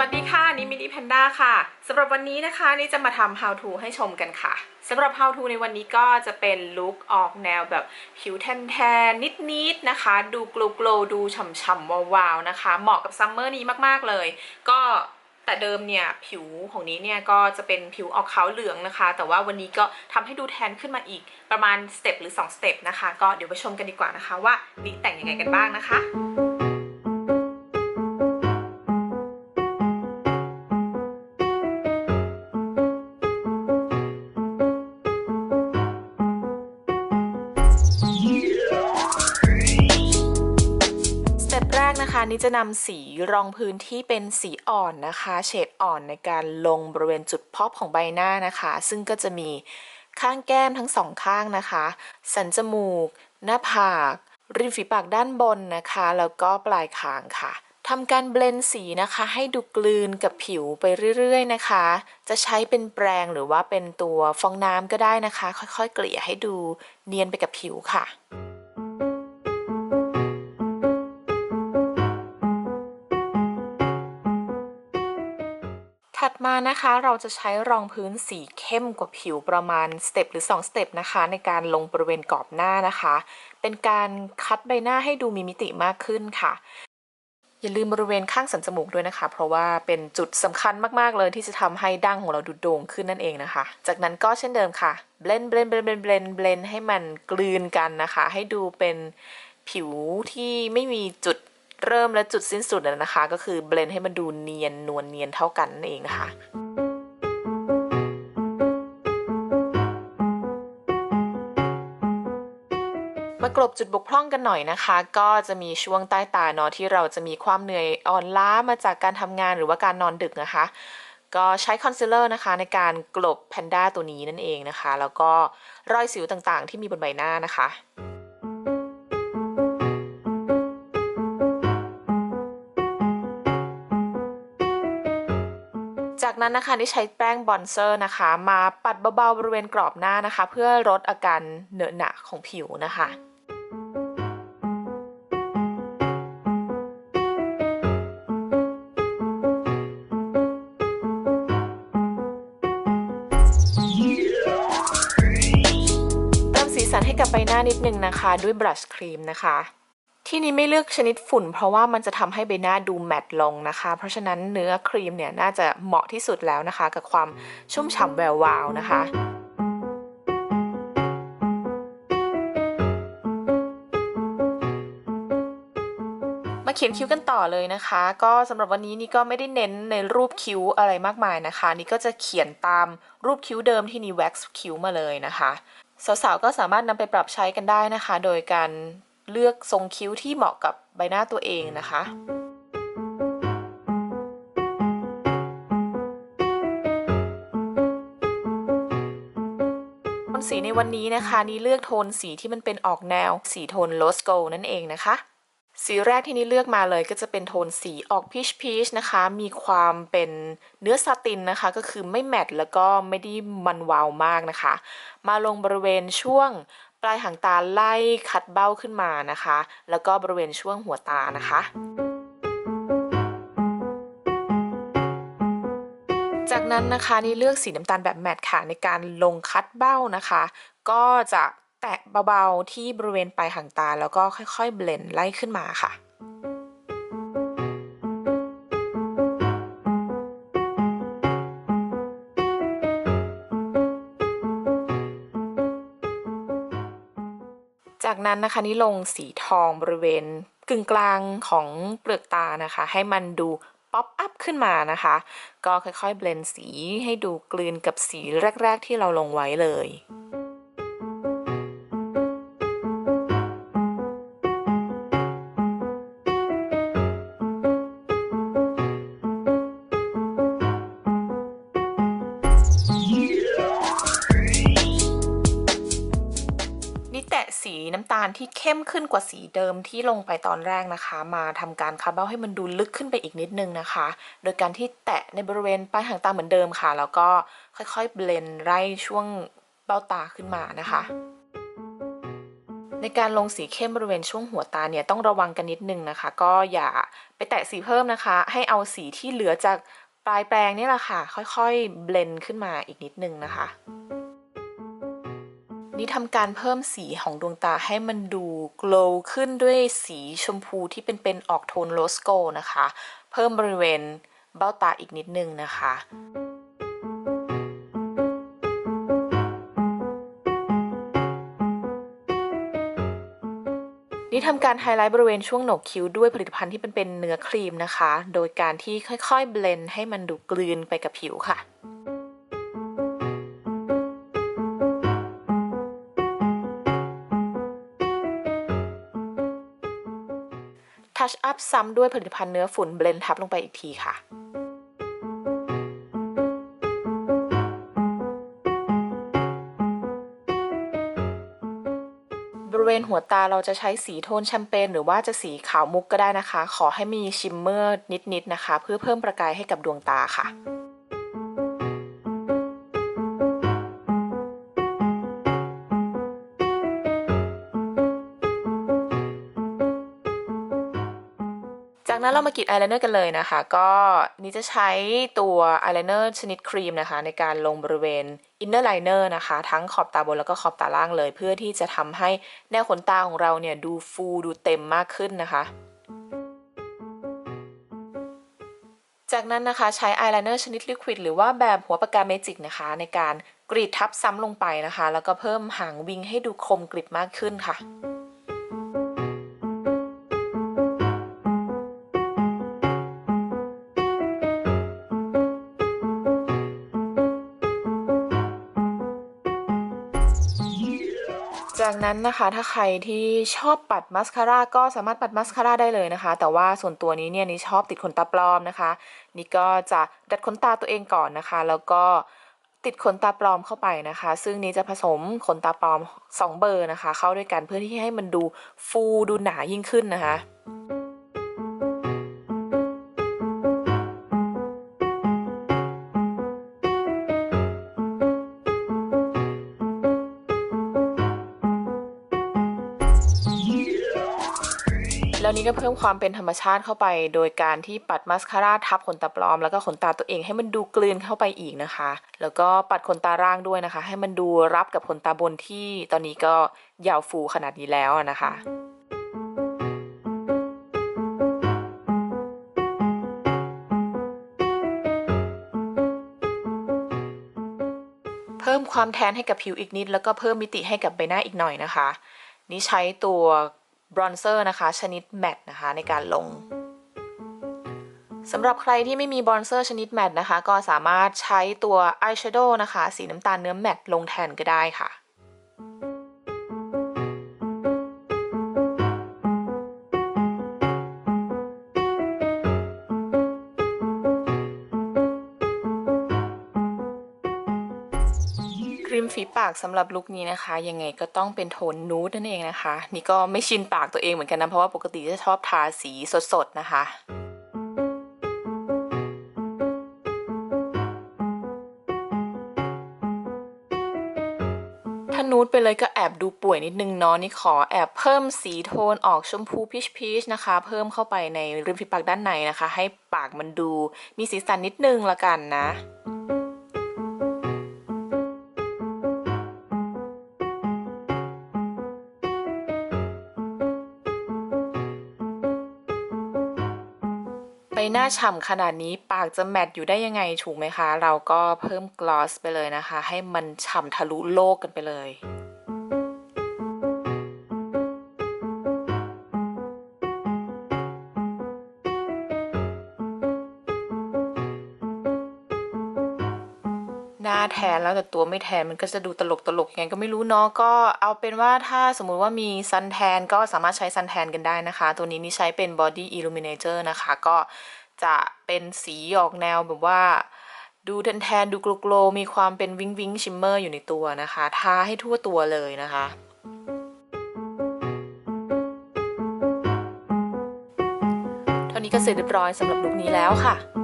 วัสดีค่ะนี่มินิแพนด้าค่ะสำหรับวันนี้นะคะนี่จะมาทำ how to ให้ชมกันค่ะสำหรับ how to ในวันนี้ก็จะเป็นลุคออกแนวแบบผิวแทนๆนิดๆนะคะ ดูกลโกลดูฉ่ำๆวาวๆนะคะ เหมาะกับซัมเมอร์นี้มากๆเลย ก็แต่เดิมเนี่ยผิวของนี้เนี่ยก็จะเป็นผิวออกขาวเหลืองนะคะ แต่ว่าวันนี้ก็ทำให้ดูแทนขึ้นมาอีกประมาณสเต็ปหรือ2สเต็ปนะคะ ก็เดี๋ยวไปชมกันดีกว่านะคะว่านี่แต่งยังไงกันบ้างนะคะ กนะคะนี่จะนำสีรองพื้นที่เป็นสีอ่อนนะคะ เฉดอ่อนในการลงบริเวณจุดพอบของใบหน้านะคะ ซึ่งก็จะมีข้างแก้มทั้งสองข้างนะคะ สันจมูก หน้าผาก ริมฝีปากด้านบนนะคะ แล้วก็ปลายคางค่ะทำการเบลนสีนะคะให้ดูกลืนกับผิวไปเรื่อยๆนะคะ จะใช้เป็นแปรงหรือว่าเป็นตัวฟองน้ำก็ได้นะคะ ค่อยๆ เกลี่ยให้ดูเนียนไปกับผิวค่ะ มานะคะเราจะใช้รองพื้นสีเข้มกว่าผิวประมาณสเต็ปหรือ2สเต็ปนะคะในการลงบริเวณกรอบหน้านะคะ เป็นการคัดใบหน้าให้ดูมีมิติมากขึ้นค่ะ อย่าลืมบริเวณข้างสันจมูกด้วยนะคะ เพราะว่าเป็นจุดสำคัญมากๆเลยที่จะทำให้ดั้งของเราดูโด่งขึ้นนั่นเองนะคะ จากนั้นก็เช่นเดิมค่ะเบลนเบลนเบลนเบลนเบลนเบลนให้มันกลืนกันนะคะ ให้ดูเป็นผิวที่ไม่มีจุด เริ่มและจุดสิ้นสุดนะคะ ก็คือเบลนให้มันดูเนียนนวลเนียนเท่ากันนั่นเองนะคะมากลบจุดบกพร่องกันหน่อยนะคะ ก็จะมีช่วงใต้ตาเนาะที่เราจะมีความเหนื่อยอ่อนล้ามาจากการทำงานหรือว่าการนอนดึกนะคะ ก็ใช้คอนซีลเลอร์นะคะในการกลบแพนด้าตัวนี้นั่นเองนะคะ แล้วก็รอยสิวต่างๆ ที่มีบนใบหน้านะคะ นั้นนะคะได้ใช้แป้งบอนเซอร์นะคะ มาปัดเบาๆบริเวณกรอบหน้านะคะ เพื่อลดอาการเหนอะหนะของผิวนะคะเติมสีสันให้กับใบหน้านิดนึงนะคะ ด้วยบลัชครีมนะคะ ที่นี้ไม่เลือกชนิดฝุ่น เพราะว่ามันจะทำให้ใบหน้าดูแมตต์ลงนะคะ เพราะฉะนั้นเนื้อครีมเนี่ยน่าจะเหมาะที่สุดแล้วนะคะ กับความชุ่มฉ่ำแวววาวนะคะมาเขียนคิ้วกันต่อเลยนะคะ ก็สำหรับวันนี้นี่ก็ไม่ได้เน้นในรูปคิ้วอะไรมากมายนะคะ นี่ก็จะเขียนตามรูปคิ้วเดิมที่นี่แว็กซ์คิ้วมาเลยนะคะ สาวๆก็สามารถนำไปปรับใช้กันได้นะคะ โดยการ เลือกทรงคิ้วที่เหมาะกับใบหน้าตัวเองนะคะโทนสีในวันนี้นะคะนี่เลือกโทนสีที่มันเป็นออกแนว สีโทนโลสโกนั่นเองนะคะ สีแรกที่นี่เลือกมาเลยก็จะเป็นโทนสีออกพีชพีชนะคะ มีความเป็นเนื้อซาตินนะคะ ก็คือไม่แมตต์แล้วก็ไม่ได้มันวาวมากนะคะ มาลงบริเวณช่วง ปลายหางตาไล่คัดเบ้าขึ้นมานะคะ แล้วก็บริเวณช่วงหัวตานะคะจากนั้นนะคะนี่เลือกสีน้ำตาลแบบแมตต์ค่ะในการลงคัดเบ้านะคะ ก็จะแตะเบาๆที่บริเวณปลายหางตาแล้วก็ค่อยๆเบลนด์ไล่ขึ้นมาค่ะ นั้นนะคะนี่ลงสีทองบริเวณกึ่งกลางของเปลือกตานะคะ ให้มันดูป๊อปอัพขึ้นมานะคะ ก็ค่อยๆเบลนสีให้ดูกลืนกับสีแรก ๆ ที่เราลงไว้เลย สีน้ำตาลที่เข้มขึ้นกว่าสีเดิมที่ลงไปตอนแรกนะคะ มาทำการคัดเบ้าให้มันดูลึกขึ้นไปอีกนิดนึงนะคะ โดยการที่แตะในบริเวณปลายหางตาเหมือนเดิมค่ะ แล้วก็ค่อยๆเบลนไล่ช่วงเบ้าตาขึ้นมานะคะในการลงสีเข้มบริเวณช่วงหัวตาเนี่ยต้องระวังกันนิดนึงนะคะ ก็อย่าไปแตะสีเพิ่มนะคะ ให้เอาสีที่เหลือจากปลายแปรงนี่แหละค่ะ ค่อยๆเบลนขึ้นมาอีกนิดนึงนะคะ นี่ทำการเพิ่มสีของดวงตาให้มันดู glow ขึ้นด้วยสีชมพูที่เป็นเป็นออกโทนโรสโกนะคะ เพิ่มบริเวณเบ้าตาอีกนิดนึงนะคะนี่ทำการไฮไลท์บริเวณช่วงโหนกคิ้วด้วยผลิตภัณฑ์ที่เป็นเป็นเนื้อครีมนะคะ โดยการที่ค่อยๆเบลนด์ให้มันดูกลืนไปกับผิวค่ะ ชอัพซ้ำด้วยผลิตภัณฑ์เนื้อฝุ่นเบลนทับลงไปอีกทีค่ะบริเวณหัวตาเราจะใช้สีโทนแชมเปญหรือว่าจะสีขาวมุกก็ได้นะคะ ขอให้มีชิมเมอร์นิดๆนะคะ เพื่อเพิ่มประกายให้กับดวงตาค่ะ มากรีดอายไลเนอร์กันเลยนะคะ ก็นี่จะใช้ตัวอายไลเนอร์ชนิดครีมนะคะ ในการลงบริเวณอินเนอร์ไลเนอร์นะคะ ทั้งขอบตาบนแล้วก็ขอบตาล่างเลย เพื่อที่จะทำให้แนวขนตาของเราเนี่ยดูฟูดูเต็มมากขึ้นนะคะจากนั้นนะคะใช้อายไลเนอร์ชนิดลิควิดหรือว่าแบบหัวปากกาเมจิกนะคะ ในการกรีดทับซ้ำลงไปนะคะ แล้วก็เพิ่มหางวิงให้ดูคมกริบมากขึ้นค่ะ จากนั้นนะคะถ้าใครที่ชอบปัดมัสคาร่าก็สามารถปัดมัสคาร่าได้เลยนะคะ แต่ว่าส่วนตัวนี้เนี่ยนี่ชอบติดขนตาปลอมนะคะ นี่ก็จะดัดขนตาตัวเองก่อนนะคะ แล้วก็ติดขนตาปลอมเข้าไปนะคะ ซึ่งนี้จะผสมขนตาปลอม 2 เบอร์นะคะ เข้าด้วยกันเพื่อที่ให้มันดูฟูดูหนายิ่งขึ้นนะคะ แล้วนี้ก็เพิ่มความเป็นธรรมชาติเข้าไป โดยการที่ปัดมาสคาร่าทับขนตาปลอม แล้วก็ขนตาตัวเองให้มันดูกลืนเข้าไปอีกนะคะ แล้วก็ปัดขนตาล่างด้วยนะคะ ให้มันดูรับกับขนตาบนที่ตอนนี้ก็ยาวฟูขนาดนี้แล้วนะคะเพิ่มความแทนให้กับผิวอีกนิด แล้วก็เพิ่มมิติให้กับใบหน้าอีกหน่อยนะคะ นี่ใช้ตัว บรอนเซอร์นะคะ ชนิดแมตต์นะคะในการลงสำหรับใครที่ไม่มีบรอนเซอร์ชนิดแมตต์นะคะ ก็สามารถใช้ตัวอายแชโดว์นะคะ สีน้ำตาลเนื้อแมตต์ลงแทนก็ได้ค่ะ ปากสำหรับลุคนี้นะคะ ยังไงก็ต้องเป็นโทนนูดนั่นเองนะคะ นี่ก็ไม่ชินปากตัวเองเหมือนกันนะ เพราะว่าปกติจะชอบทาสีสดๆนะคะถ้านูดไปเลยก็แอบดูป่วยนิดนึงเนาะนี่ขอแอบเพิ่มสีโทนออกชมพูพีชพีชนะคะ เพิ่มเข้าไปในริมฝีปากด้านในนะคะ ให้ปากมันดูมีสีสันนิดนึงละกันนะ หน้าฉ่ำขนาดนี้ปากจะแมตอยู่ได้ยังไงถูกไหมคะ เราก็เพิ่มกลอสไปเลยนะคะ ให้มันฉ่ำทะลุโลกกันไปเลย หน้าแทนแล้วแต่ตัวไม่แทนมันก็จะดูตลกตลกยังไงก็ไม่รู้เนาะก็เอาเป็นว่าถ้าสมมุติว่ามีซันแทนก็สามารถใช้ซันแทนกันได้นะคะ ตัวนี้นี่ใช้เป็น body illuminator นะคะ ก็จะเป็นสีออกแนวแบบว่าดูแทนแทนๆดูโกลมีความเป็นวิงวิงชิมเมอร์อยู่ในตัวนะคะทาให้ทั่วตัวเลยนะคะเท่านี้ก็เสร็จเรียบร้อยสำหรับลุคนี้แล้วค่ะ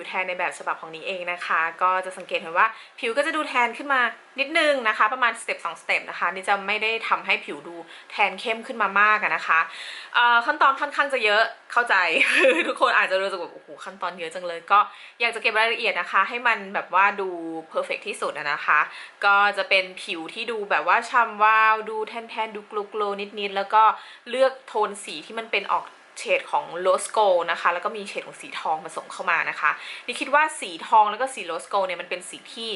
วแทนในแบบฉบับของนี้เองนะคะ ก็จะสังเกตเห็นว่าผิวก็จะดูแทนขึ้นมานิดนึงนะคะ ประมาณสเต็ปสองสเต็ปนะคะนี่จะไม่ได้ทำให้ผิวดูแทนเข้มขึ้นมามากนะคะขั้นตอนค่อนข้างจะเยอะเข้าใจทุกคนอาจจะรู้สึกแบบโอ้โหขั้นตอนเยอะจังเลยก็อยากจะเก็บรายละเอียดนะคะ ให้มันแบบว่าดูเพอร์เฟกที่สุดนะคะ ก็จะเป็นผิวที่ดูแบบว่าช่ำวาวดูแทนๆดูกลูกโลนิดๆแล้วก็เลือกโทนสีที่มันเป็นออก เฉดของโรสโกนะคะ แล้วก็มีเฉดของสีทองผสมเข้ามานะคะนี่คิดว่าสีทองแล้วก็สีโรสโกเนี่ยมันเป็นสีที่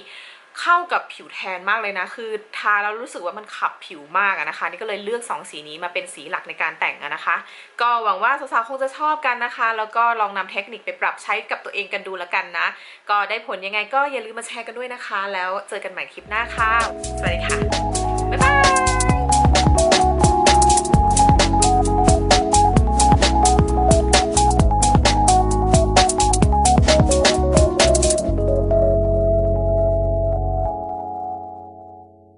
เข้ากับผิวแทนมากเลยนะ คือทาแล้วรู้สึกว่ามันขับผิวมากนะคะ นี่ก็เลยเลือก 2 สีนี้มาเป็นสีหลักในการแต่งนะคะ ก็หวังว่าสาวๆคงจะชอบกันนะคะ แล้วก็ลองนำเทคนิคไปปรับใช้กับตัวเองกันดูแล้วกันนะ ก็ได้ผลยังไงก็อย่าลืมมาแชร์กันด้วยนะคะ แล้วเจอกันใหม่คลิปหน้าค่ะ สวัสดีค่ะ